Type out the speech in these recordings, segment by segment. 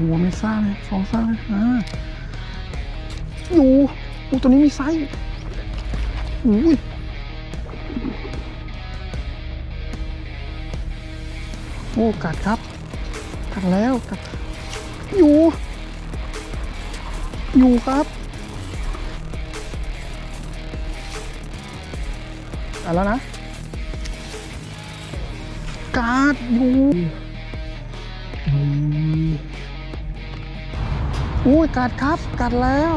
หัวไม่ซ่าเลยสองซ่าเลยอ่าอยู่อู้ตัวนี้มีไซส์อุ้ยโอ้กัดครับกัดแล้วกัดอยู่ อยู่ครับกัดแล้วนะกัดอยู่ อุ้ยกัดครับ กัดแล้ว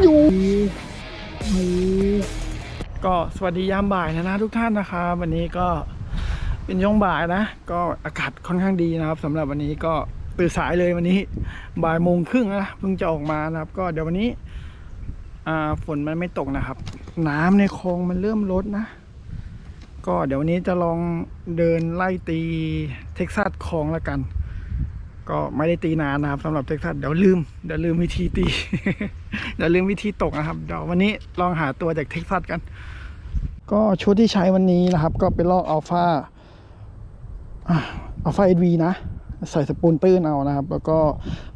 อยู่ก็สวัสดียามบ่ายนะนะทุกท่านนะครับ วันนี้ก็เป็นช่วงบ่ายนะ ก็อากาศค่อนข้างดีนะครับสำหรับวันนี้ก็ตื่นสายเลยวันนี้บ่ายโมงครึ่งนะเพิ่งจะออกมานะครับ ก็เดี๋ยววันนี้ฝนมันไม่ตกนะครับ น้ำในคลองมันเริ่มลดนะ ก็เดี๋ยววันนี้จะลองเดินไล่ตีเท็กซัสคลองละกัน ก็ไม่ได้ตีนานนะครับสำหรับเท็กซัสเดี๋ยวลืมเดี๋ยวลืมวิธีตีเดี๋ยวลืมวิธีตกนะครับเดี๋ยววันนี้ลองหาตัวจากเท็กซัสกัน ก็ชุดที่ใช้วันนี้นะครับ ก็เป็นลอกอัลฟาอัลฟาเอ็ดวีนะ ใส่สปูนตื้นเอานะครับ แล้วก็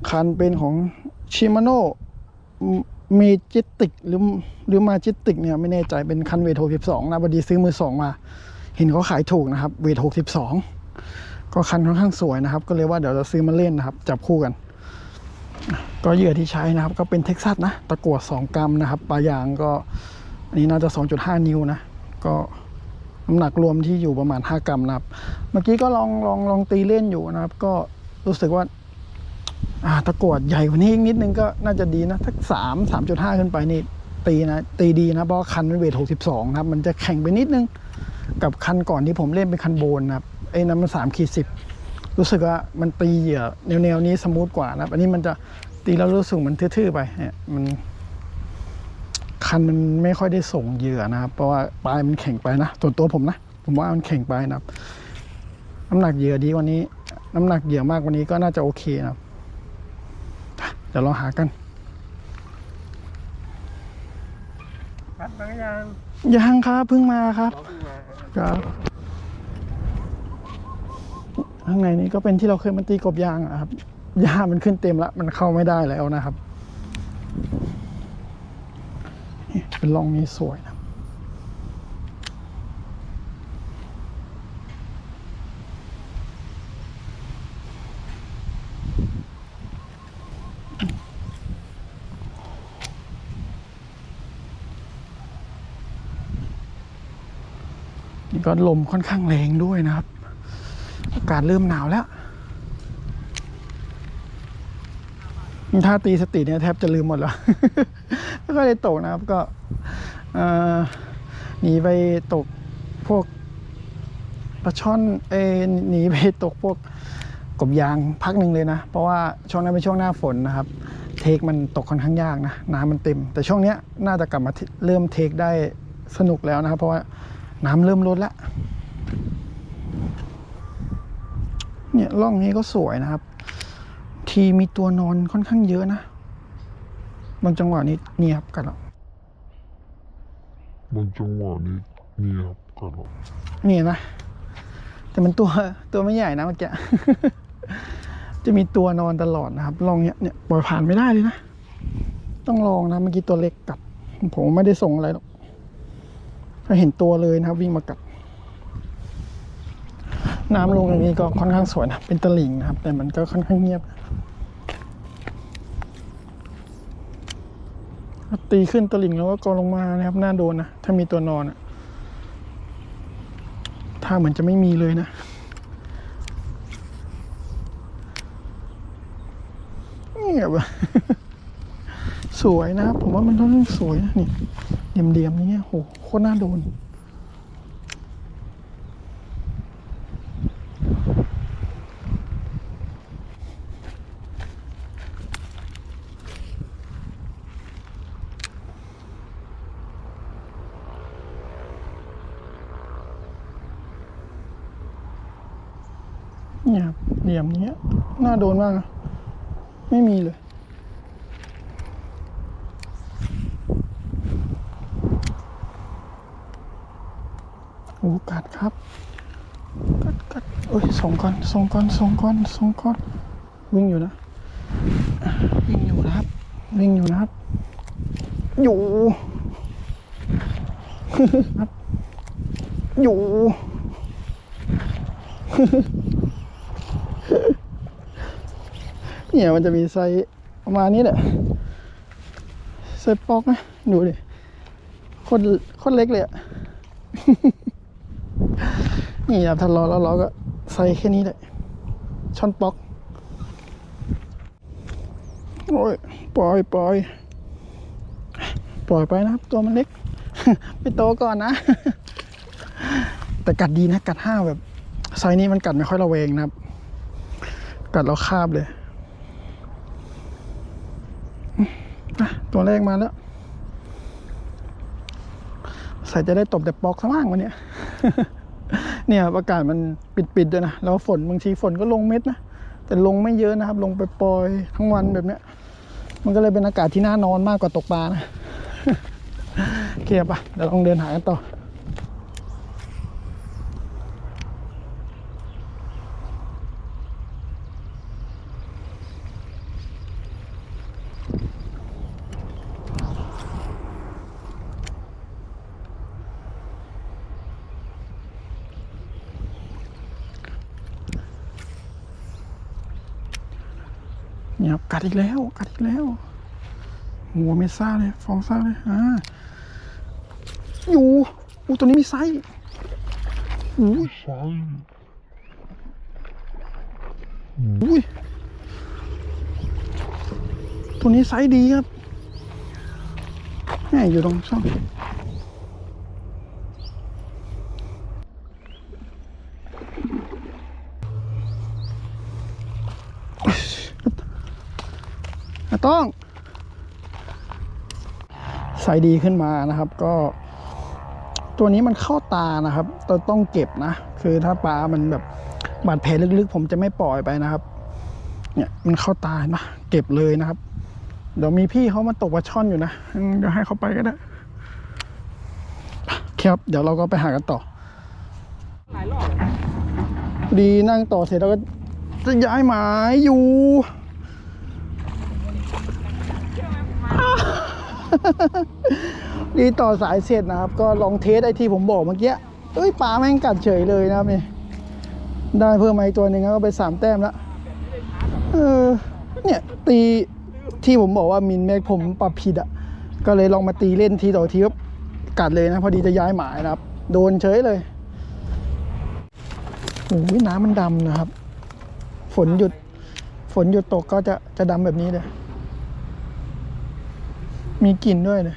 คันเป็นของชิมาโน่เมจิติกหรือหรือมาจิติกเนี่ยไม่แน่ใจเป็นคันเวท62นะพอดีซื้อมือสองมา เห็นเขาขายถูกนะครับ เวท62ก็ ก็คันค่อนข้างสวยนะครับ ก็เลยว่าเดี๋ยวจะซื้อมาเล่นนะครับ จับคู่กัน ก็เหยื่อที่ใช้นะครับ ก็เป็นเท็กซัสนะตะกั่ว2กรัมนะครับปลายางก็ อันนี้น่าจะ 2.5 นิ้วนะ ก็น้ำหนักรวมที่อยู่ประมาณ 5 กรัมนะครับ เมื่อกี้ก็ลองลองลองตีเล่นอยู่นะครับ ก็รู้สึกว่าอ่าตะกวดใหญ่กว่านี้อีกนิดนึงก็น่าจะดีนะถ้าสามสามจุดห้าขึ้นไปนี่ตีนะตีดีนะเพราะคันมันเวทหกสิบสองนะครับ มันจะแข็งไปนิดนึง กับคันก่อนที่ผมเล่นเป็นคันโบนนะครับ ไอ้นั้นมันสามขีดสิบรู้สึกว่ามันตีเหยื่อแนวแนวๆนี้สมูทกว่านะครับอันนี้มันจะตีแล้วรู้สึกมันทื่อๆไปเนี่ยมันคันมันไม่ค่อยได้ส่งเหยื่อนะครับ เพราะว่าปลายมันแข็งไปนะตัวตัวผมนะ ผมว่ามันแข็งไปนะครับ น้ำหนักเหยื่อดีกวันนี้ น้ำหนักเหยื่อมากกว่านี้ก็น่าจะโอเคนะครับเดี๋ยวเราหากันครับบางอย่างยังครับเพิ่งมาครับเราเพิ่งมาครับ ข้างในนี้ก็เป็นที่เราเคยมันตีกบยางอะครับหญ้ามันขึ้นเต็มล้วมันเข้าไม่ได้แล้วนะครับเป็นร่องนี้สวยนะนี่ก็ลมค่อนข้างแรงด้วยนะครับ อากาศเริ่มหนาวแล้วถ้าตีสติเนี่ยแทบจะลืมหมดแล้วไม่ค่อยตกนะครับก็หนีไปตกพวกปลาช่อนเอหนีไปตกพวกกบยางพักหนึ่งเลยนะ เพราะว่าช่วงนั้นเป็นช่วงหน้าฝนนะครับ เทคมันตกค่อนข้างยากนะน้ำมันเต็ม แต่ช่วงเนี้ยน่าจะกลับมาเริ่มเทคได้สนุกแล้วนะครับ เพราะว่าน้ำเริ่มลดแล้ว เนี่ยร่องนี้ก็สวยนะครับ ทีมีตัวนอนค่อนข้างเยอะนะบางจังหวะนี้เนี่ยครับกันแล้วบางจังหวะนี้เงียบกันหรอกนี่นะ แต่มันตัวตัวไม่ใหญ่นะเมื่อกี้จะมีตัวนอนตลอดนะครับ ลองเนี้ยเนี่ยปล่อยผ่านไม่ได้เลยนะ ต้องลองนะเมื่อกี้ตัวเล็กกัด ผมไม่ได้ส่งอะไรหรอกถ้าเห็นตัวเลยนะครับ วิ่งมากัด น้ำลงอย่างนี้ก็ค่อนข้างสวยนะ เป็นตลิ่งนะครับ แต่มันก็ค่อนข้างเงียบ ตีขึ้นตลิ่งแล้วก็กอลงมานะครับ น่าโดนนะ ถ้ามีตัวนอนอะถ้าเหมือนจะไม่มีเลยนะ เงียบอะสวยนะครับ ผมว่ามันต้องสวยนะนี่เดียมๆอย่างเงี้โหโคตรน่าโดน เนี่ยครับเหลี่ยมเนี้ยน่าโดนมากนะไม่มีเลย โอ้กัดครับ กัดกัดโอ้ยส่งก่อนส่งก่อนส่งก่อนส่งก่อนวิ่งอยู่นะวิ่งอยู่นะครับ วิ่งอยู่นะครับ อยู่ครับอยู่ เนี่ยมันจะมีไซส์ประมาณนี้แหละไซส์ปอกนะ ดูดิโคตรโคตรเล็กเลยอะนี่ครับถ้าราแล้วเราก็ใส่แค่นี้แหละช้อนปอกโอ้ยปล่อยปล่อยปล่อยไปนะครับ ตัวมันเล็ก ไปโตก่อนนะ แต่กัดดีนะ กัดห้าแบบไซส์นี้มันกัดไม่ค่อยระแวงนะครับ กัดเราคาบเลยตัวแรกมาแล้ว ใส่จะได้ตบแต่ปอกซะมั่งวันเนี้ยเนี่ยอากาศมันปิดๆด้วยนะ แล้วฝนบางทีฝนก็ลงเม็ดนะ แต่ลงไม่เยอะนะครับ ลงไปปล่อยทั้งวันแบบเนี้ย มันก็เลยเป็นอากาศที่น่านอนมากกว่าตกปลานะโอเคปะเดี๋ยวลองเดินหากันต่อ เนี่ยครับกั ดอีกแล้วกัดอีกแล้วหัวเมซ่าเลยฟองซ่าเลยอ่าอยู่อู้ตัวนี้มีไซส์อู้ยใช่อุ้ยตัวนี้ไซส์ดีครับแหมอยู่ตรงช่อง ต้องใส่ดีขึ้นมานะครับ ก็ตัวนี้มันเข้าตานะครับเราต้องเก็บนะ คือถ้าปลามันแบบบาดแผลลึกๆ ผมจะไม่ปล่อยไปนะครับ เนี่ยมันเข้าตาเห็นะเก็บเลยนะครับ เดี๋ยวมีพี่เขามาตกปลาช่อนอยู่นะเดี๋ยวให้เขาไปก็ได้ครับเดี๋ยวเราก็ไปหากันต่อดีนั่งต่อเสร็จแล้วก็จะย้ายหมายอยู่ ดีต่อสายเสร็จนะครับ ก็ลองเทสไอที่ผมบอกเมื่อกี้เอ้ยปลาแม่งกัดเฉยเลยนะครับนี่ได้เพิ่มมาอีกตัวหนึ่งแล้วก็ไปสามแต้มแล้วเออเนี่ยตีที่ผมบอกว่ามินแม็กผมปรับผิดอะก็เลยลองมาตีเล่นทีต่อทีก็กัดเลยนะ พอดีจะย้ายหมายนะครับ โดนเฉยเลยโอ้ยน้ำมันดำนะครับ ฝนหยุดฝนหยุดตกก็จะจะดำแบบนี้เลย มีกลิ่นด้วยเลย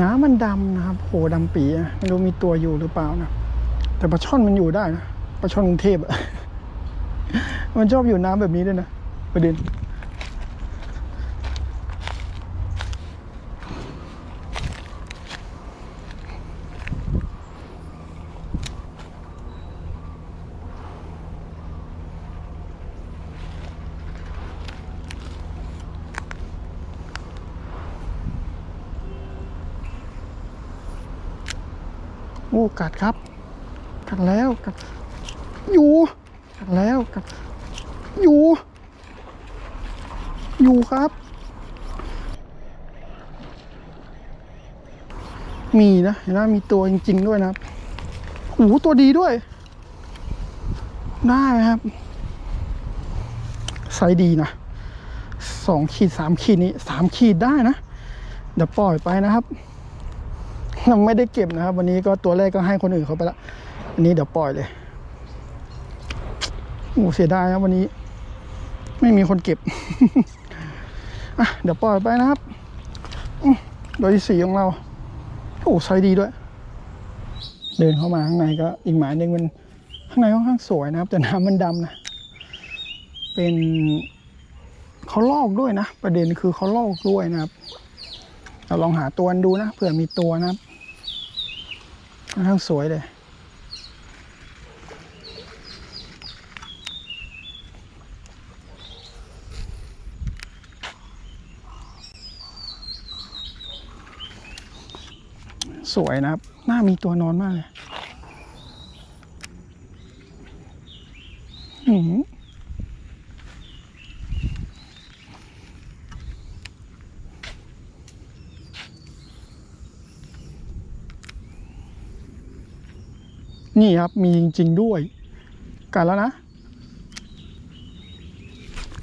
น้ำมันดำนะครับโหดำปีอะไม่รู้มีตัวอยู่หรือเปล่านะ แต่ปลาช่อนมันอยู่ได้นะปลาช่อนกรุงเทพอะมันชอบอยู่น้ำแบบนี้ด้วยนะประเด็น โอ้กัดครับ กัดแล้วกัดอยู่กัดแล้วกัดอยู่ อยู่ครับ มีนะเห็นไหมมีตัวจริง ๆ ด้วยนะครับโอ้ตัวดีด้วย ได้ครับไซส์ดีนะสองขีดสามขีดนี้สามขีดได้นะ เดี๋ยวปล่อยไปนะครับ ยังไม่ได้เก็บนะครับ วันนี้ก็ตัวแรกก็ให้คนอื่นเขาไปละอันนี้เดี๋ยวปล่อยเลยโอ้เสียดายนะวันนี้ ไม่มีคนเก็บอะเดี๋ยวปล่อยไปนะครับโดยที่สีของเราโอ้ไซส์ดีด้วย เดินเข้ามาข้างในก็อีกหมายหนึ่งมันข้างในค่อนข้างสวยนะครับ แต่น้ำมันดำนะ เป็นเขาลอกด้วยนะ ประเด็นคือเขาลอกด้วยนะครับเราลองหาตัวดูนะเผื่อมีตัวนะครับ ค่อนข้างสวยเลยสวยนะครับ หน้ามีตัวนอนมากเลย อืม นี่ครับมีจริง ๆ ด้วย กันแล้วนะ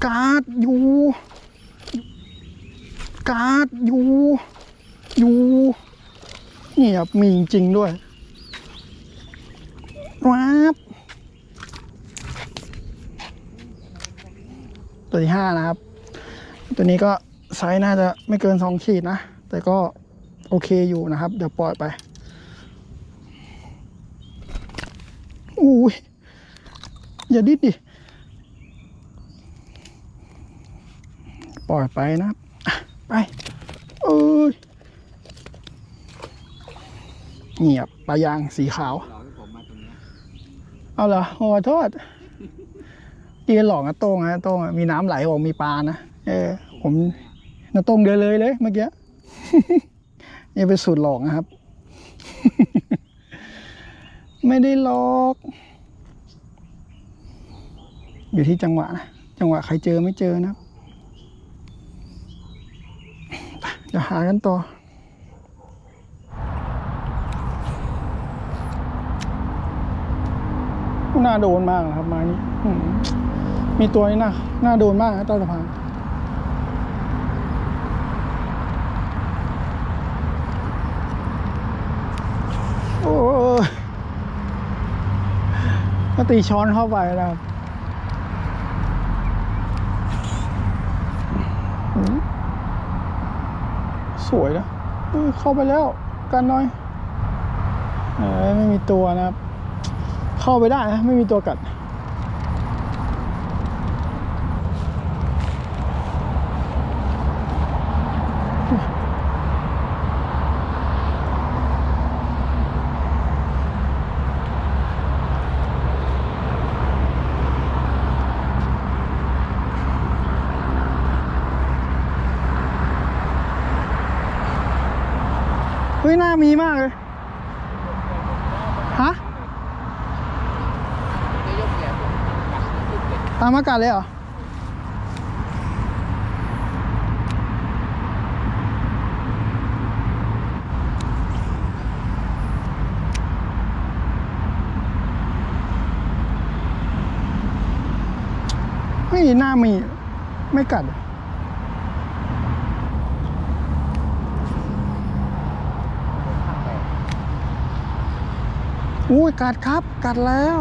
การ์ดอยู่ การ์ดอยู่ อยู่ นี่ครับมีจริง ๆ ด้วยว้าบตัวที่ห้านะครับ ตัวนี้ก็ไซส์น่าจะไม่เกินสองขีดนะ แต่ก็โอเคอยู่นะครับ เดี๋ยวปล่อยไป อุ้ยอย่าดิ้นดิ ปล่อยไปนะ ไปเอ้ยเงียบปลายางสีขาว หลอกให้ผมมาตรงเนี้ยเอาเหรอขอโทษกีหลอกนะโต้งนะโต้งอะมีน้ำไหลออกมีปลานะเออ ผมนะโต้งเดินเลยเลยเมื่อกี้ นี่เป็นสูตรหลอกนะครับ ไม่ได้หลอก อยู่ที่จังหวะนะจังหวะใครเจอไม่เจอนะครับไปเดี๋ยวหากันต่อน่าโดนมากนะครับม้นี้มีตัวนี้นะน่าโดนมากนะใต้สะพานโอ้ย ก็ตีช้อนเข้าไปนะครับสวยนะเข้าไปแล้วกันหน่อยไม่มีตัวนะครับ เข้าไปได้นะ ไม่มีตัวกัด เฮ้ยหน้ามีมากเลย ฮะตามอากาศเลยเหรอ ไม่หน้ามี ไม่กัดเหร อุ้ยกัดครับ กัดแล้ว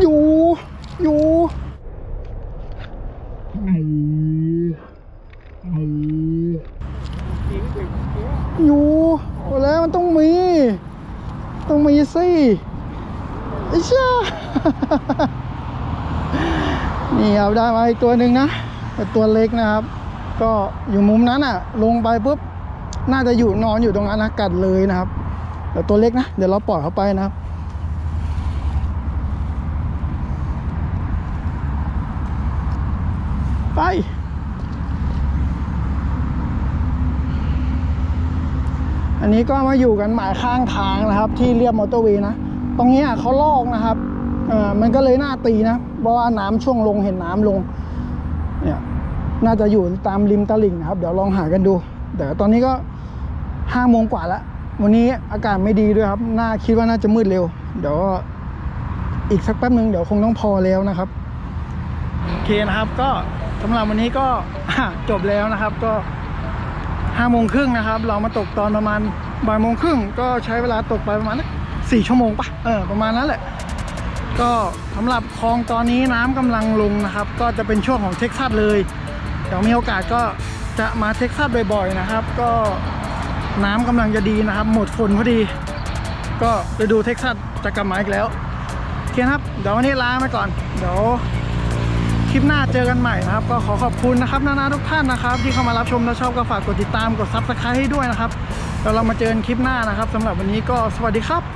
อยู่ อยู่ไอไอ้ทิ้งไปเยอะอยู่บอกแล้วมันต้องมี ต้องมีสิไอ้เช่านี่ครับได้มาอีกตัวหนึ่งนะเป็นตัวเล็กนะครับ ก็อยู่มุมนั้นอะ ลงไปปุ๊บ น่าจะอยู่นอนอยู่ตรงนั้นนะกัดเลยนะครับแต่ตัวเล็กนะ เดี๋ยวเราปล่อยเขาไปนะครับ ไป อันนี้ก็มาอยู่กันหมายข้างทางนะครับ ที่เรียบมอเตอร์เวย์นะ ตรงนี้เขาลอกนะครับเออมันก็เลยน่าตีนะ เพราะว่าน้ำช่วงลงเห็นน้ำลง เนี่ย น่าจะอยู่ตามริมตลิ่งนะครับ เดี๋ยวลองหากันดู เดี๋ยวตอนนี้ก็ห้าโมงกว่าแล้ว วันนี้อากาศไม่ดีด้วยครับ น่าคิดว่าน่าจะมืดเร็ว เดี๋ยวอีกสักแป๊บหนึ่งเดี๋ยวคงต้องพอแล้วนะครับ โอเคนะครับ ก็สำหรับวันนี้ก็จบแล้วนะครับ ก็ห้าโมงครึ่งนะครับ เรามาตกตอนประมาณบ่ายโมงครึ่งก็ใช้เวลาตกไปประมาณสี่ชั่วโมงปะเออประมาณนั้นแหละ ก็สำหรับคลองตอนนี้น้ำกำลังลงนะครับ ก็จะเป็นช่วงของเท็กซัสเลยเดี๋ยวมีโอกาสก็ จะมาเท็กซัสบ่อยๆนะครับ ก็น้ำกำลังจะดีนะครับ หมดฝนพอดี ก็ฤดูเท็กซัสจะกลับมาอีกแล้วโอเคนครับ เดี๋ยววันนี้ลาไปก่อน เดี๋ยวคลิปหน้าเจอกันใหม่นะครับ ก็ขอขอบคุณนะครับนานาทุกท่านนะครับ ที่เข้ามารับชมและชอบก็ฝากกดติดตามกดซับสไครต์ให้ด้วยนะครับแล้วเรามาเจอกันคลิปหน้านะครับสำหรับวันนี้ก็สวัสดีครับ